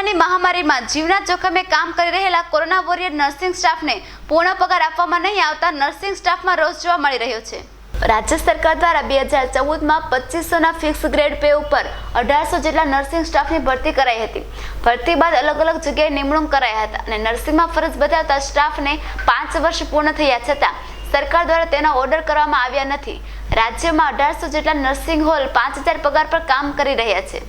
કોરોનાની મહામારીમાં જીવના જોખમે કામ કરી રહેલા કોરોના વોરિયર નર્સિંગ સ્ટાફને પૂર્ણ પગાર આપવામાં નહીં આવતા નર્સિંગ સ્ટાફમાં રોષ જોવા મળી રહ્યો છે. રાજ્ય સરકાર દ્વારા બે હજાર ચૌદમાં પચીસોના ફિક્સ ગ્રેડ પે ઉપર અઢારસો જેટલા નર્સિંગ સ્ટાફની ભરતી કરાઈ હતી. ભરતી બાદ અલગ અલગ જગ્યાએ નિમણૂક કરાયા હતા અને નર્સિંગમાં ફરજ બજાવતા સ્ટાફને પાંચ વર્ષ પૂર્ણ થયા છતાં સરકાર દ્વારા તેના ઓર્ડર કરવામાં આવ્યા નથી. રાજ્યમાં અઢારસો જેટલા નર્સિંગ હોલ પાંચ હજાર પગાર પર કામ કરી રહ્યા છે.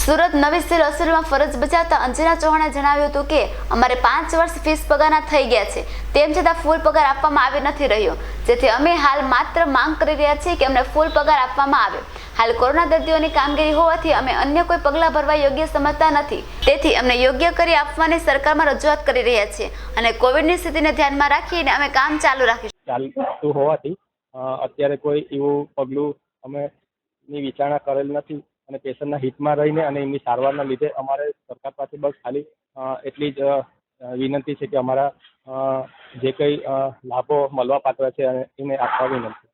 સુરત નવી સિવિલ હોસ્પિટલમાં ફરજ બજાવતા અંજના ચૌહાણે જણાવ્યું હતું કે, અમારે પાંચ વર્ષ ફીસ પગારના થઈ ગયા છે. તેમ છતાં ફૂલ પગાર આપવામાં આવી નથી રહ્યો. જેથી અમે હાલ માત્ર માંગ કરી રહ્યા છીએ કે અમને ફૂલ પગાર આપવામાં આવે. હાલ કોરોના દર્દીઓની કામગીરી હોવાથી અમે અન્ય કોઈ પગલાં ભરવા યોગ્ય સમજતા નથી. તેથી અમને યોગ્ય કરી આપવાની સરકારમાં રજૂઆત કરી રહ્યા છીએ અને કોવિડની સ્થિતિને ધ્યાનમાં રાખીને અમે કામ ચાલુ રાખીશું. ચાલતું હોવાથી અત્યારે કોઈ એવું પગલું અમે ની વિચારણા કરેલ નથી. અને પેશન્ટના હિતમાં રહીને અને એમની સારવારના લીધે અમારે સરકાર પાસે બસ ખાલી એટલી જ વિનંતી છે કે અમારા જે કંઈ લાભો મળવા પાત્ર છે એને આપવા વિનંતી.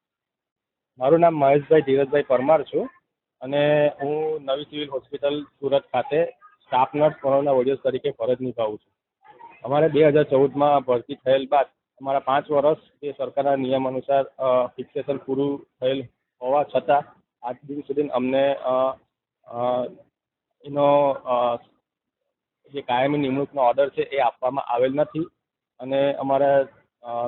મારું નામ મહેશભાઈ ધીરજભાઈ પરમાર છું અને હું નવી સિવિલ હોસ્પિટલ સુરત ખાતે સ્ટાફ નર્સ કોરોના વોરિયર્સ તરીકે ફરજ નિભાવું છું. અમારે બે હજાર ચૌદમાં ભરતી થયેલ બાદ અમારા પાંચ વર્ષ એ સરકારના નિયમ અનુસાર ફિક્સેશન પૂરું થયેલ હોવા છતાં આજ દિન સુધી અમને એનો જે કાયમી નિમણૂકનો ઓર્ડર છે એ આપવામાં આવેલ નથી. અને અમારા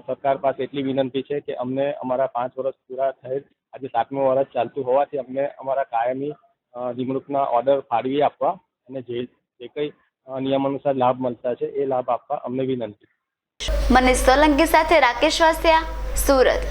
સરકાર પાસે એટલી વિનંતી છે કે અમને અમારા પાંચ વર્ષ પૂરા થયેલ, આજે સાતમું વર્ષ ચાલતું હોવાથી અમને અમારા કાયમી નિમણૂકના ઓર્ડર ફાળવી આપવા અને જે જે કંઈ નિયમ અનુસાર લાભ મળતા છે એ લાભ આપવા અમને વિનંતી. મનીષ સોલંકી સાથે રાકેશ વાસિયા, સુરત.